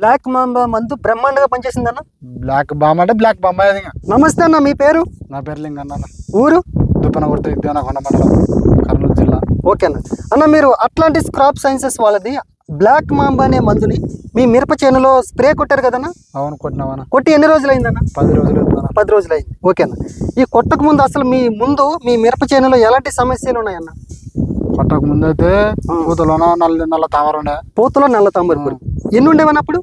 Black mamba మందు బ్రహ్మాండంగా పనిచేసిందన్న? బ్లాక్ బామ్ అంటే బ్లాక్ బామ్ అది ఇంకా. నమస్తే అన్న మీ పేరు? నా పేరు లింగన్న ఊరు? దుప్పన కొడితే విద్యానకొండ మండలం కర్నూలు జిల్లా. ఓకే అన్న. అన్న మీరు అట్లాంటిస్ క్రాప్ సైన్సెస్ వాళ్ళది బ్లాక్ మాంబా అనే మందుని మీ మిరప చేనులో స్ప్రే కొట్టారు కదన్న? అవును కొట్టినావనా కొట్టి ఎన్ని రోజులు అయిందన్న పది రోజులు అవుతుందన్న. పది రోజులు అయింది ఓకే అన్న. ఈ కొట్టక ముందు అసలు మీ ముందు మీ మిరప చేనులో ఎలాంటి సమస్యలు ఉన్నాయన్న? కొట్టక ముందు అయితే పూతలోన నల్ల నల్ల తామర ఉండే. పూతలో నల్ల తాంబరి పురుగు. ఎన్ని ఉండేవన్న అప్పుడు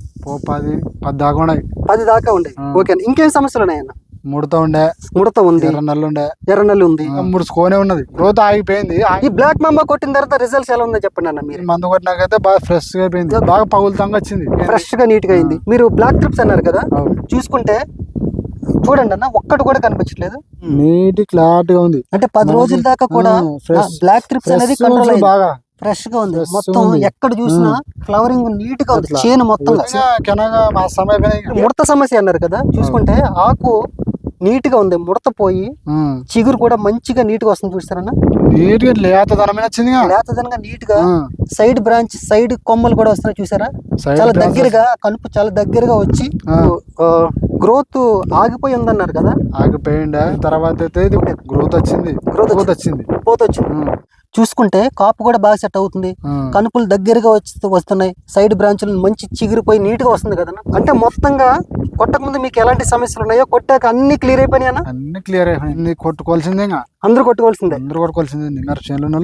పది పది దాకా ఉన్నాయి పది దాకా ఉండేవి ఓకే అన్న. ఇంకేం సమస్యలు ఉన్నాయన్న? ముడత ఉండే. ముడత ఉంది. ఎర్ర నల్లు ఉండే. ఎర్రనల్లి ఉంది. ముడుచుకోనే ఉన్నది. గ్రోత్ ఆగిపోయింది. ఆగి- ఈ బ్లాక్ మాంబా కొట్టిన తర్వాత రిజల్ట్స్ ఎలా ఉందో చెప్పండి అన్న మీరు. మందు కొట్టినాకైతే బాగా ఫ్రెష్గా అయిపోయింది బాగా పగులుతంగా వచ్చింది. ఫ్రెష్గా నీట్గా అయింది మీరు బ్లాక్ ట్రిప్స్ అన్నారు కదా. చూసుకుంటే చూడండి అన్న ఒక్కటి కూడా కనిపించట్లేదు. నీట్ క్లారిటీగా ఉంది. అంటే పది రోజుల దాకా కూడా బ్లాక్ ట్రిప్స్ అనేది కంట్రోల్ బాగా. ఫ్రెష్గా ఉంది మొత్తం. ఎక్కడ చూసినా ఫ్లవరింగ్ నీట్గా ఉంది. చేను మొత్తంగా. వచ్చిన కెనగా మా సమయం అయిపోయినాయి. ముడత సమస్య అన్నారు కదా. చూసుకుంటే ఆకు నీట్గా ఉంది. ముడత పోయి. చిగురు కూడా మంచిగా నీట్గా వస్తుంది చూస్తారన్న? నీట్గా లేతదనంగా నీట్గా సైడ్ బ్రాంచ్ సైడ్ కొమ్మలు కూడా వస్తున్నాయి చూసారా? చాలా. దగ్గరగా కనుపు చాలా దగ్గరగా వచ్చి. గ్రోత్ ఆగిపోయి ఉందన్నారు కదా. ఆగిపోయిండే తర్వాత అయితే గ్రోత్ వచ్చింది. గ్రోత్ వచ్చింది. పోత వచ్చింది ఉం. చూసుకుంటే కాపు కూడా బాగా సెట్ అవుతుంది. కనుపులు దగ్గరగా వచ్చి వస్తున్నాయి. సైడ్ బ్రాంచ్లు మంచి చిగురిపోయి నీట్గా వస్తుంది కదా అంటే మొత్తంగా కొట్టక ముందు మీకు ఎలాంటి సమస్యలు ఉన్నాయో కొట్టాక అన్ని క్లియర్ అయిపోయినాయనా అన్ని? క్లియర్ అయిపోయింది. కొట్టుకోవాల్సిందే అందరూ కొట్టుకోవాల్సిందే. అందరూ కొట్టుకోవాల్సిందే.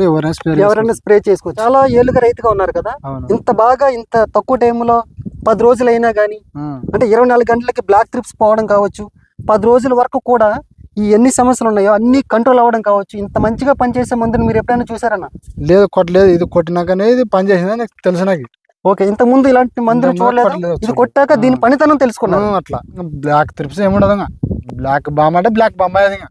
ఎవరైనా స్పేర్ ఎవరైనా స్ప్రే చేసుకోవచ్చు. చాలా ఏళ్ళుగా రైతుగా ఉన్నారు కదా. ఇంత బాగా ఇంత తక్కువ టైంలో పది రోజులు అయినా కానీ. అంటే ఇరవై నాలుగు గంటలకి బ్లాక్ ట్రిప్స్ పోవడం కావచ్చు. పది రోజుల వరకు కూడా ఈ ఎన్ని సమస్యలు ఉన్నాయో అన్ని కంట్రోల్ అవ్వడం కావచ్చు. ఇంత మంచిగా పనిచేసే మందుని మీరు ఎప్పుడైనా చూసారన్నా లేదు కొట్టలేదు. ఇది కొట్టినాకనే ఇది పని చేసిందని నాకు తెలుసు నాకు. ఓకే ఇంత ముందు ఇలాంటి మందులు చూడలేదు? ఇది కొట్టాక దీని పనితనం తెలుసుకున్నారు? ఉం, అట్లా. బ్లాక్ త్రిప్స్ ఏముండదు బ్లాక్ బామ్ అంటే బ్లాక్ బామ్ అది